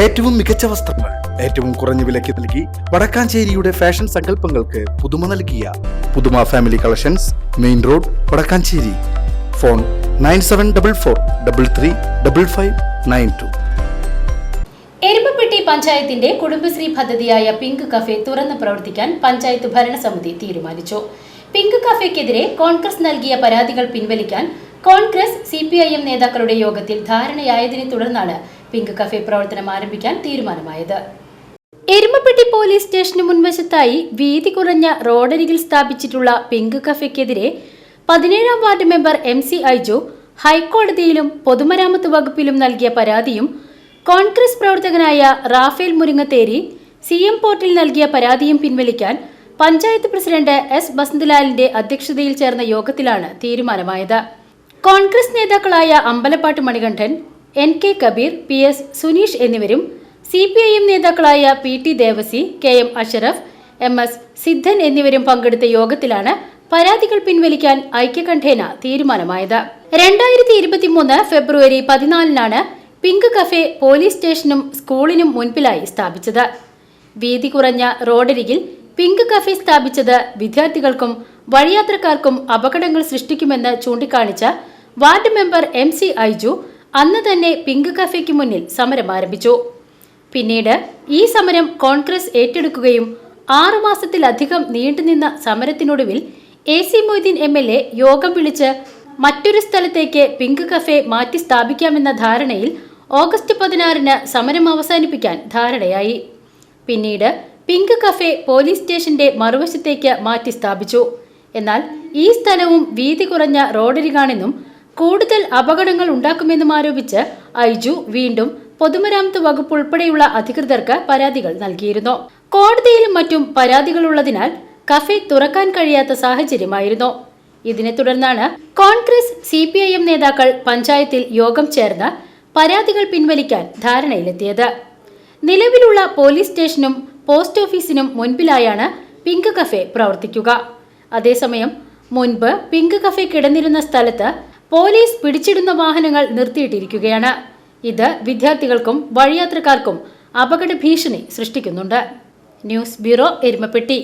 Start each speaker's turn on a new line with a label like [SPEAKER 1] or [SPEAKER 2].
[SPEAKER 1] ഏറ്റവും മികച്ച വസ്ത്രങ്ങൾ ഏറ്റവും കുറഞ്ഞ വിലയ്ക്ക് നൽകി വടക്കാഞ്ചേരിയുടെ ഫാഷൻ സങ്കല്പങ്ങൾക്ക് പുതുമ നൽകിയ Puthuma family collections main road Vadakkanchery. Phone nine seven double four double three double five nine two.
[SPEAKER 2] Erumapetty പഞ്ചായത്തിന്റെ കുടുംബശ്രീ പദ്ധതിയായ പിങ്ക് കഫേ തുറന്ന് പ്രവർത്തിക്കാൻ പഞ്ചായത്ത് ഭരണസമിതി തീരുമാനിച്ചു. പിങ്ക് കഫേക്കെതിരെ കോൺഗ്രസ് നൽകിയ പരാതികൾ പിൻവലിക്കാൻ Congress C P I M നേതാക്കളുടെ യോഗത്തിൽ ധാരണയായതിനെ തുടർന്നാണ് പിങ്ക് കഫേ പ്രവർത്തനം ആരംഭിക്കാൻ തീരുമാനമായത്. എരുമപ്പെട്ടി പോലീസ് സ്റ്റേഷന് മുൻവശത്തായി വീതി കുറഞ്ഞ റോഡരികിൽ സ്ഥാപിച്ചിട്ടുള്ള പിങ്ക് കഫേക്കെതിരെ പതിനേഴാം ward member M C Aiju ഹൈക്കോടതിയിലും പൊതുമരാമത്ത് വകുപ്പിലും നൽകിയ പരാതിയും കോൺഗ്രസ് പ്രവർത്തകനായ റാഫേൽ മുരിങ്ങത്തേരി സി എം പോർട്ടിൽ നൽകിയ പരാതിയും പിൻവലിക്കാൻ പഞ്ചായത്ത് പ്രസിഡന്റ് എസ് ബസന്തലാലിന്റെ അധ്യക്ഷതയിൽ ചേർന്ന യോഗത്തിലാണ് തീരുമാനമായത്. കോൺഗ്രസ് നേതാക്കളായ Ambalappattu Manikandan N K Kabeer P S Suneesh എന്നിവരും സി പി ഐ എം നേതാക്കളായ P T Devasi K M Ashraf M S Siddhan എന്നിവരും പങ്കെടുത്ത യോഗത്തിലാണ് പരാതികൾ പിൻവലിക്കാൻ ഐക്യകണ്ഠേന തീരുമാനമായത്. രണ്ടായിരത്തി ഇരുപത്തിമൂന്ന് ഫെബ്രുവരി പതിനാലിനാണ് പിങ്ക് കഫേ പോലീസ് സ്റ്റേഷനും സ്കൂളിനും മുൻപിലായി സ്ഥാപിച്ചത്. വീതി കുറഞ്ഞ റോഡരികിൽ പിങ്ക് കഫേ സ്ഥാപിച്ചത് വിദ്യാർത്ഥികൾക്കും വഴിയാത്രക്കാർക്കും അപകടങ്ങൾ സൃഷ്ടിക്കുമെന്ന് ചൂണ്ടിക്കാണിച്ച ward member M C Aiju അന്ന് തന്നെ പിങ്ക് കഫേക്ക് മുന്നിൽ സമരം ആരംഭിച്ചു. പിന്നീട് ഈ സമരം കോൺഗ്രസ് ഏറ്റെടുക്കുകയും ആറുമാസത്തിലധികം നീണ്ടുനിന്ന സമരത്തിനൊടുവിൽ A C Moideen M L A യോഗം വിളിച്ച് മറ്റൊരു സ്ഥലത്തേക്ക് പിങ്ക് കഫേ മാറ്റി സ്ഥാപിക്കാമെന്ന ധാരണയിൽ ഓഗസ്റ്റ് പതിനാറിന് സമരം അവസാനിപ്പിക്കാൻ ധാരണയായി. പിന്നീട് പിങ്ക് കഫേ പോലീസ് സ്റ്റേഷന്റെ മറുവശത്തേക്ക് മാറ്റി സ്ഥാപിച്ചു. എന്നാൽ ഈ സ്ഥലവും വീതി കുറഞ്ഞ റോഡരികാണെന്നും കൂടുതൽ അപകടങ്ങൾ ഉണ്ടാക്കുമെന്നും ആരോപിച്ച് ഐജു വീണ്ടും പൊതുമരാമത്ത് വകുപ്പ് ഉൾപ്പെടെയുള്ള അധികൃതർക്ക് പരാതികൾ നൽകിയിരുന്നു. കോടതിയിലും മറ്റും പരാതികളുള്ളതിനാൽ കഫേ തുറക്കാൻ കഴിയാത്ത സാഹചര്യമായിരുന്നു. ഇതിനെ തുടർന്നാണ് Congress C P I M നേതാക്കൾ പഞ്ചായത്തിൽ യോഗം ചേർന്ന് പരാതികൾ പിൻവലിക്കാൻ ധാരണയിലെത്തിയത്. നിലവിലുള്ള പോലീസ് സ്റ്റേഷനും പോസ്റ്റ് ഓഫീസിനും മുൻപിലായാണ് പിങ്ക് കഫേ പ്രവർത്തിക്കുക. അതേസമയം മുൻപ് പിങ്ക് കഫേ കിടന്നിരുന്ന സ്ഥലത്ത് പോലീസ് പിടിച്ചിടുന്ന വാഹനങ്ങൾ നിർത്തിയിട്ടിരിക്കുകയാണ്. ഇത് വിദ്യാർത്ഥികൾക്കും വഴിയാത്രക്കാർക്കും അപകട ഭീഷണി സൃഷ്ടിക്കുന്നുണ്ട്. News bureau Erumapetty.